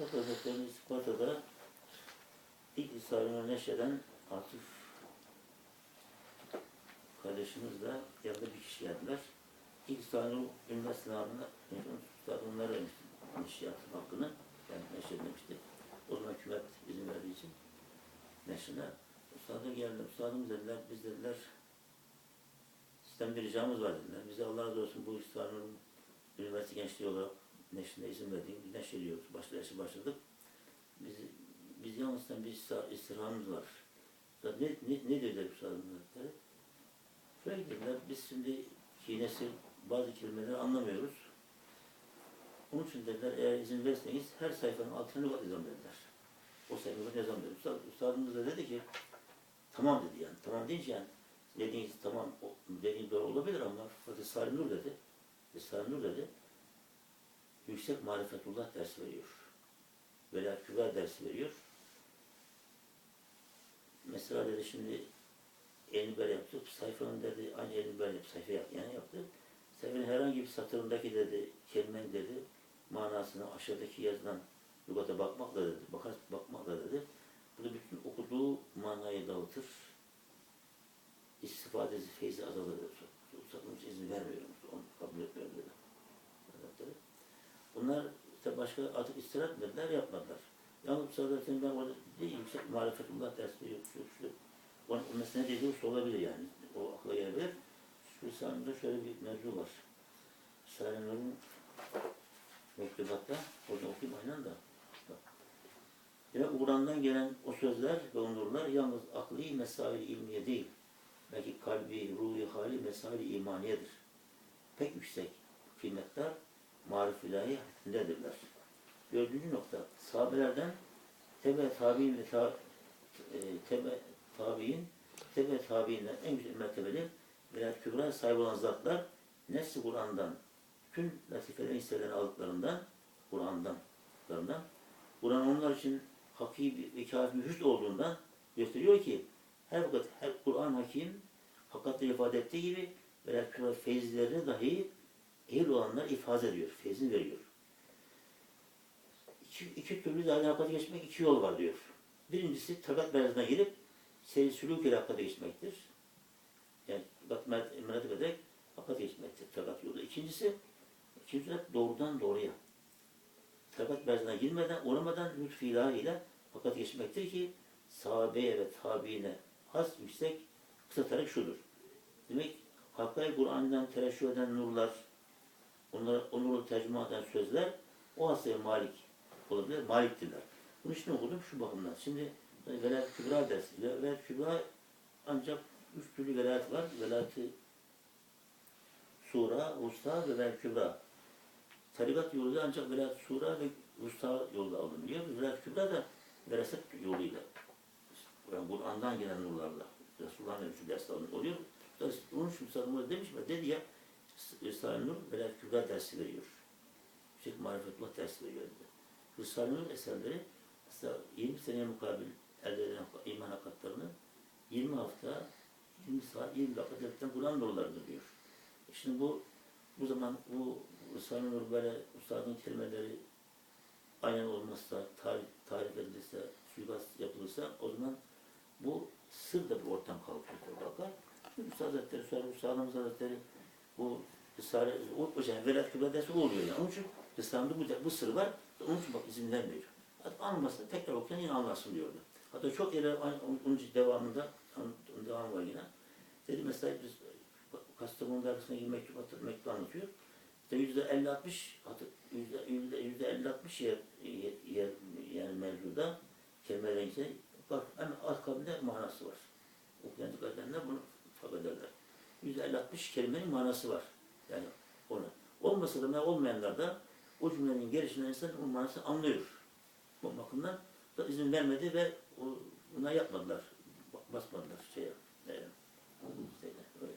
Fakat Hazretlerimiz Sparta'da ilk Risale'ni neşreden Atıf kardeşimizle yanında bir kişi geldiler. İlk Risale'nin ünlü sınavında onlara neşriyatın hakkını. Yani neşredilmişti. O zaman hükümet izin verdiği için neşrine. Üstad'a geldi. Üstadımız dediler, biz dediler sizden bir ricamız var dediler. Bize Allah razı olsun bu İslam'ın üniversite gençliği olarak neşrine izin verdiğim neşrediyoruz. Başlayışı başladık. Biz, biz yalnızdan bir istir- istirhamımız var. Ne, ne, ne dediler Üstadımız Hazretleri? Şöyle dediler, biz şimdi nesil bazı kelimeleri anlamıyoruz. Onun için dediler, eğer izin verirseniz her sayfanın altına lügat yazalım dediler. O sayfada yazalım dedi. Üstad, üstadımız da dedi ki, tamam dedi yani. Tamam deyince yani, dediğiniz tamam, o, dediğin doğru olabilir ama Fatih Salim Nur dedi. Salim Nur dedi, yüksek marifetullah dersi veriyor. Velayet Kübra dersi veriyor. Mesela dedi şimdi elini böyle yaptı. Sayfanın dedi aynı elini böyle yaptı. Sayfa yani yaptı. Sayfanın herhangi bir satırındaki dedi kelimenin dedi manasına aşağıdaki yazılan lügata bakmakla dedi. Bakar, bakmakla dedi. Bunlar işte başka artık istirahat etmediler, yapmadılar. Yalnız zaten ben orada değil, yüksek marifetullah dersi yok, şu, şu. Onun mesela dediği olabilir yani. O akla gelebilir. Şu lisanında şöyle bir mevzu var. Nur'un mektubatta, orada okuyayım aynen da. Yine Kur'an'dan gelen o sözler ve o nurlar yalnız akli mesail ilmiye değil. Belki kalbi, ruhi, hali mesail imaniyedir. Pek yüksek kıymetler marif ilahi hükmündedirler. Dördüncü nokta, sahabelerden tebe tabi'in ve e, tebe tabi'in, tebe tabi'inden en güzel mertebeli veya kübra sahibi olan zatlar nesli Kur'an'dan tüm latifelerin hisselerini aldıklarından Kur'an'dan Kur'an onlar için hakiki ve bir hüsn olduğundan gösteriyor ki her vakit her Kur'an hakim hakikatte ifade ettiği gibi veya kübra feyizlerini dahi ehil olanlar ifade ediyor, feyzini veriyor. İki, iki türlü de alakata geçmek iki yol var diyor. Birincisi takat merkezine girip seyir sülük ile hakikate geçmektir. Yani bak merak ederek hakikate geçmektir takat yolu. İkincisi, ikincisi doğrudan doğruya. Takat merkezine girmeden, uğramadan lütfu ilahiyle hakikate geçmektir ki sahabeye ve tabiine has yüksek kısatarak şudur. Demek Hakkı Kur'an'dan tereşüh eden nurlar, onları onurlu tercüme eden sözler o hastaya malik olabilir, maliktirler. Bunu işte okudum şu bakımdan. Şimdi velayet kübra dersi. Velayet kübra ancak üç türlü velayet var. Velayet-i sura, usta ve velayet kübra. Tarikat yoluyla ancak velayet sura ve usta yoluyla alınıyor. Velayet kübra da veraset yoluyla. Yani Kur'an'dan gelen nurlarla. Resulullah'ın ölçü ders oluyor. Onun için demiş mi? Dedi ya Risale-i Nur kübra dersi veriyor. Şeyh Marifetullah dersi veriyor. Risale-i Nur eserleri mesela 20 seneye mukabil elde edilen iman hakikatlarını 20 hafta, 20 saat, 20 dakika derken Kur'an nurlarıdır diyor. E Şimdi bu bu zaman bu Risale-i Nur böyle Üstadın kelimeleri aynen olmazsa, tarif, tarif edilirse, suikast yapılırsa o zaman bu sır da bir ortam kalkıyor bakar. Üstad Hazretleri, Üstadımız Hazretleri bu Risale, o, yani dersi o oluyor yani. Onun için Risale'de bu, bu sır var. Onun için bak izin vermiyor. Hatta anlamasın, tekrar okuyan yine anlarsın diyordu. Hatta çok yere onun devamında, onun devamı var yine. Dedi mesela biz Kastamonu dergisine gibi mektup, atı- mektup anlatıyor. İşte yüzde 50 60 yüzde yüzde 50 60 yer, yer, yer yani mevzuda kelimelerin içinde bak hemen alt kabinde manası var. Okuyan dikkat bunu fark ederler. Yüzde 50 60 kelimenin manası var. Olmasa da ne olmayanlar da o cümlenin gelişinden insan o manasını anlıyor. Bu bakımdan da izin vermedi ve buna yapmadılar. Basmadılar şeye. E, işte, öyle,